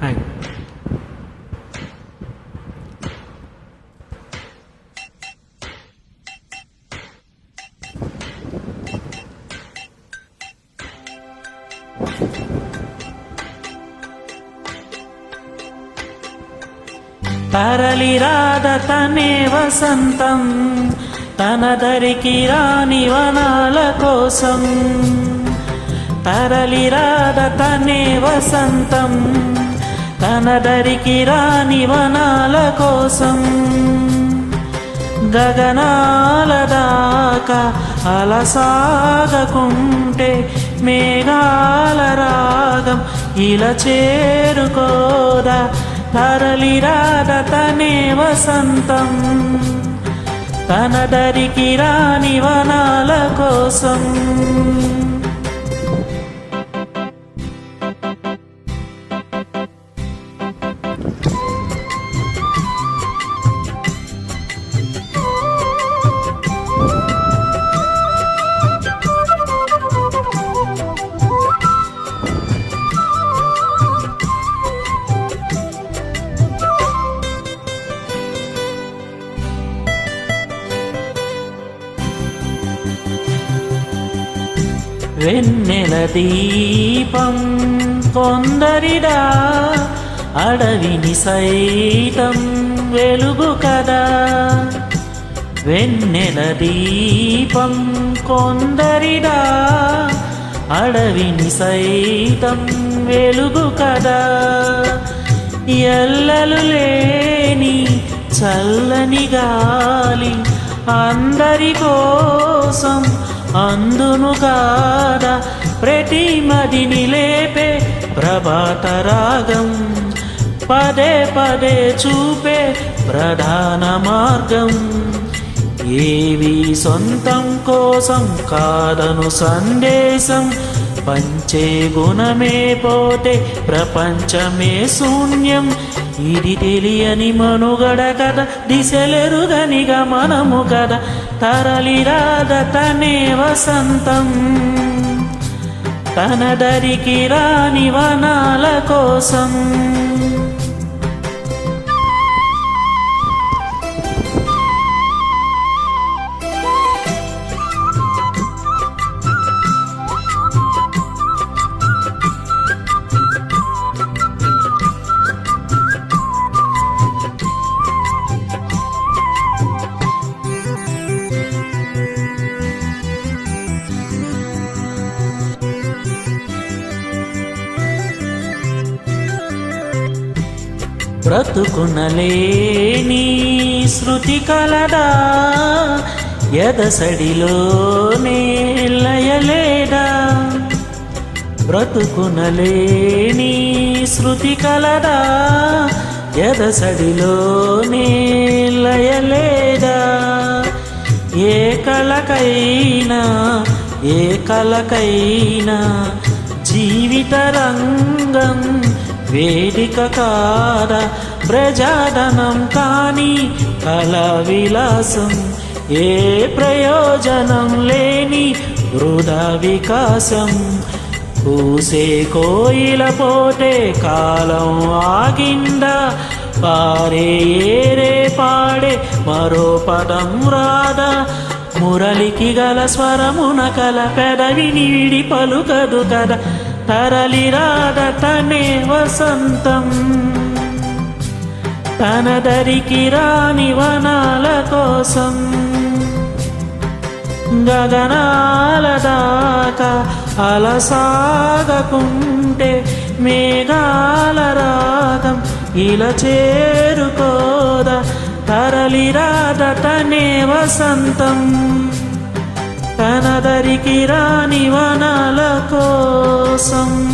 Hi తరలిరాద తనే వసంతం తన దరికి రాని వనాల కోసం. తరలిరాద తనే వసంతం తన దరికి రాని వనాల కోసం గగనాల దాకా అలసాగకుంటే మేఘాల రాగం ఇలా చేరుకోదా తరలిరాద తనే వసంతం. తన దరికి రాని వనాల కోసం వెన్నెల దీపం కొందరిడా అడవిని సైతం వెలుగు కదా. వెన్నెల దీపం కొందరిడా అడవిని సైతం వెలుగు కదా. ఎల్లలు లేని చల్లని గాలి అందరి కోసం అందును కాదా ప్రతి మదిని లేపే ప్రభాత రాగం. పదే పదే చూపే ప్రధాన మార్గం. ఏవి సొంతం కోసం కాదను సందేశం. పంచే గుణమే పోతే ప్రపంచమే శూన్యం. ఇది తెలియని మనుగడ కథ దిశలెరుగని గమనము కథ. తరలిరాద తనే వసంతం. తన దరికి రాని వనాల కోసం. బ్రతుకునలేని శృతి కలదా ఎదసడిలోనే లయలేదా బ్రతుకునలేని శృతి కలదా ఎదసడిలోనే లయలేదా ఏ కలకైనా ఏ కలకైనా జీవిత రంగం వేదిక కాద ప్రజాధనం కాని కళ విలాసం ఏ ప్రయోజనం లేని వృధా వికాసం. పూసే కోయిల పోటే కాలం ఆగిందా పారే ఏరే పాడే మరో పదం రాదా. మురళికి గల స్వరమున కల పెదవిని విడి పలుకదు కదా. తరలిరాద తనే వసంతం. తన దరికి రాని వనాల కోసం గగనాల దాకా అలసాగకుంటే మేఘాల రాగం ఇలా చేరుకోదా తరలిరాద తనే వసంతం. తన దరికి రాని వనాల కోసం